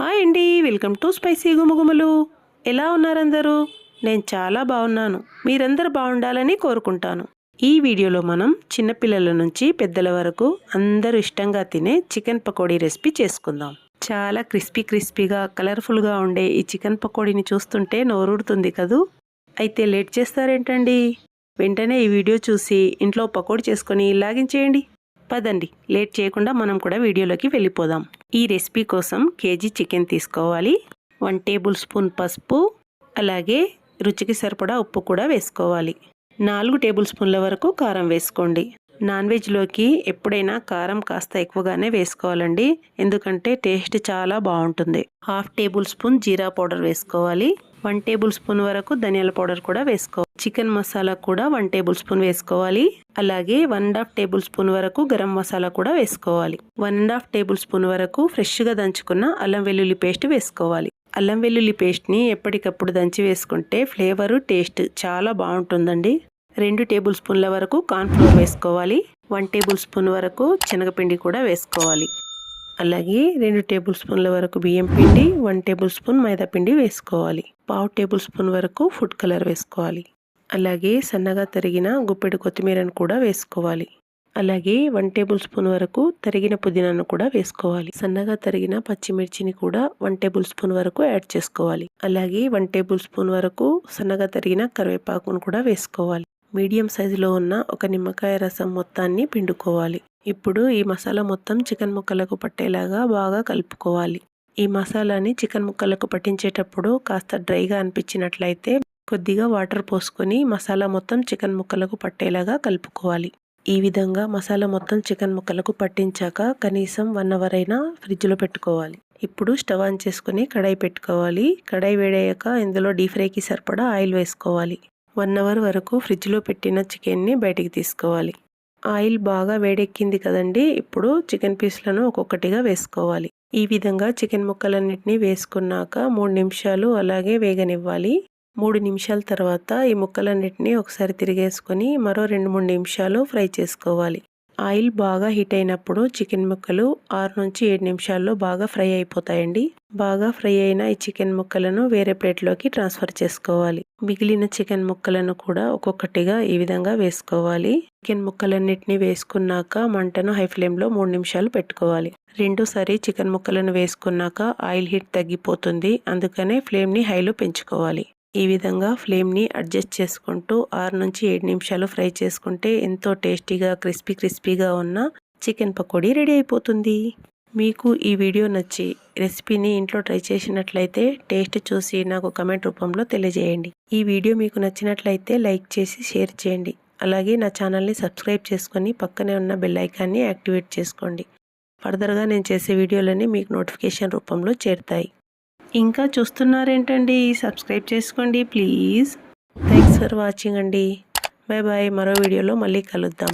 Hi అండి welcome to spicy గుమగుమలు. ఎలా ఉన్నారందరూ? నేను చాలా బాగున్నాను. మీరందరూ బాగుండాలని కోరుకుంటాను. ఈ వీడియోలో మనం చిన్నపిల్లల నుంచి పెద్దల వరకు అందరూ ఇష్టంగా తినే చికెన్ పకోడీ రెసిపీ చేసుకుందాం. చాలా క్రిస్పీ క్రిస్పీగా కలర్ఫుల్గా ఉండే ఈ చికెన్ పకోడీని చూస్తుంటే నోరుడుతుంది కదూ? అయితే లేట్ చేస్తారేంటండి? వెంటనే ఈ వీడియో చూసి ఇంట్లో పకోడీ చేసుకొని లాగించేయండి పదండి లేట్ చేయకుండా మనం కూడా వీడియోలోకి వెళ్ళిపోదాం. ఈ రెసిపీ కోసం కేజీ చికెన్ తీసుకోవాలి. వన్ టేబుల్ స్పూన్ పసుపు అలాగే రుచికి సరిపడా ఉప్పు కూడా వేసుకోవాలి. నాలుగు టేబుల్ స్పూన్ల వరకు కారం వేసుకోండి. నాన్ వెజ్లోకి ఎప్పుడైనా కారం కాస్త ఎక్కువగానే వేసుకోవాలండి. ఎందుకంటే టేస్ట్ చాలా బాగుంటుంది. హాఫ్ టేబుల్ స్పూన్ జీరా పౌడర్ వేసుకోవాలి. వన్ టేబుల్ స్పూన్ వరకు ధనియాల పౌడర్ కూడా వేసుకోవాలి చికెన్ మసాలా కూడా వన్ టేబుల్ స్పూన్ వేసుకోవాలి. అలాగే one and half tablespoon వరకు గరం మసాలా కూడా వేసుకోవాలి. One and half tablespoon వరకు ఫ్రెష్గా దంచుకున్న అల్లం వెల్లుల్లి పేస్ట్ వేసుకోవాలి. అల్లం వెల్లుల్లి పేస్ట్ని ఎప్పటికప్పుడు దంచి వేసుకుంటే ఫ్లేవరు టేస్ట్ చాలా బాగుంటుందండి. రెండు టేబుల్ స్పూన్ల వరకు కార్న్ఫ్లోర్ వేసుకోవాలి. వన్ టేబుల్ స్పూన్ వరకు శనగపిండి కూడా వేసుకోవాలి. అలాగే రెండు టేబుల్ స్పూన్ల వరకు బియ్యం పిండి వన్ టేబుల్ స్పూన్ మైదా పిండి వేసుకోవాలి. పావు టేబుల్ స్పూన్ వరకు ఫుడ్ కలర్ వేసుకోవాలి. అలాగే సన్నగా తరిగిన గుప్పెడు కొత్తిమీరను కూడా వేసుకోవాలి. అలాగే వన్ టేబుల్ స్పూన్ వరకు తరిగిన పుదీనాను కూడా వేసుకోవాలి. సన్నగా తరిగిన పచ్చిమిర్చిని కూడా వన్ టేబుల్ స్పూన్ వరకు యాడ్ చేసుకోవాలి. అలాగే వన్ టేబుల్ స్పూన్ వరకు సన్నగా తరిగిన కరివేపాకును కూడా వేసుకోవాలి. మీడియం సైజులో ఉన్న ఒక నిమ్మకాయ రసం మొత్తాన్ని పిండుకోవాలి. ఇప్పుడు ఈ మసాలా మొత్తం చికెన్ ముక్కలకు పట్టేలాగా బాగా కలుపుకోవాలి. ఈ మసాలాని చికెన్ ముక్కలకు పట్టించేటప్పుడు కాస్త డ్రైగా అనిపించినట్లయితే కొద్దిగా వాటర్ పోసుకొని మసాలా మొత్తం చికెన్ ముక్కలకు పట్టేలాగా కలుపుకోవాలి. ఈ విధంగా మసాలా మొత్తం చికెన్ ముక్కలకు పట్టించాక కనీసం వన్ అవర్ అయినా ఫ్రిడ్జ్లో పెట్టుకోవాలి. ఇప్పుడు స్టవ్ ఆన్ చేసుకుని కడాయి పెట్టుకోవాలి. కడాయి వేడయ్యాక ఇందులో డీప్ ఫ్రైకి సరిపడా ఆయిల్ వేసుకోవాలి. వన్ అవర్ వరకు ఫ్రిడ్జ్లో పెట్టిన చికెన్ని బయటికి తీసుకోవాలి. ఆయిల్ బాగా వేడెక్కింది కదండి ఇప్పుడు చికెన్ పీస్లను ఒక్కొక్కటిగా వేసుకోవాలి. ఈ విధంగా చికెన్ ముక్కలన్నిటిని వేసుకున్నాక మూడు నిమిషాలు అలాగే వేగనివ్వాలి. మూడు నిమిషాల తర్వాత ఈ ముక్కలన్నిటిని ఒకసారి తిరిగేసుకొని మరో రెండు మూడు నిమిషాలు ఫ్రై చేసుకోవాలి. ఆయిల్ బాగా హీట్ అయినప్పుడు చికెన్ ముక్కలు ఆరు నుంచి ఏడు నిమిషాల్లో బాగా ఫ్రై అయిపోతాయండి. బాగా ఫ్రై అయిన ఈ చికెన్ ముక్కలను వేరే ప్లేట్లోకి ట్రాన్స్ఫర్ చేసుకోవాలి. మిగిలిన చికెన్ ముక్కలను కూడా ఒక్కొక్కటిగా ఈ విధంగా వేసుకోవాలి. చికెన్ ముక్కలన్నిటిని వేసుకున్నాక మంటను హై ఫ్లేమ్లో మూడు నిమిషాలు పెట్టుకోవాలి. రెండోసారి చికెన్ ముక్కలను వేసుకున్నాక ఆయిల్ హీట్ తగ్గిపోతుంది. అందుకనే ఫ్లేమ్ని హైలో పెంచుకోవాలి. ఈ విధంగా ఫ్లేమ్ని అడ్జస్ట్ చేసుకుంటూ ఆరు నుంచి ఏడు నిమిషాలు ఫ్రై చేసుకుంటే ఎంతో టేస్టీగా క్రిస్పీ క్రిస్పీగా ఉన్న చికెన్ పకోడీ రెడీ అయిపోతుంది. మీకు ఈ వీడియో నచ్చి రెసిపీని ఇంట్లో ట్రై చేసినట్లయితే టేస్ట్ చూసి నాకు కమెంట్ రూపంలో తెలియజేయండి. ఈ వీడియో మీకు నచ్చినట్లయితే లైక్ చేసి షేర్ చేయండి. అలాగే నా ఛానల్ని సబ్స్క్రైబ్ చేసుకొని పక్కనే ఉన్న బెల్ ఐకాన్ని యాక్టివేట్ చేసుకోండి. ఫర్దర్గా నేను చేసే వీడియోలన్నీ మీకు నోటిఫికేషన్ రూపంలో చేరుతాయి. ఇంకా చూస్తున్నారేంటండి? సబ్స్క్రైబ్ చేసుకోండి ప్లీజ్. థ్యాంక్స్ ఫర్ వాచింగ్ అండి. బాయ్ బాయ్ మరో వీడియోలో మళ్ళీ కలుద్దాం.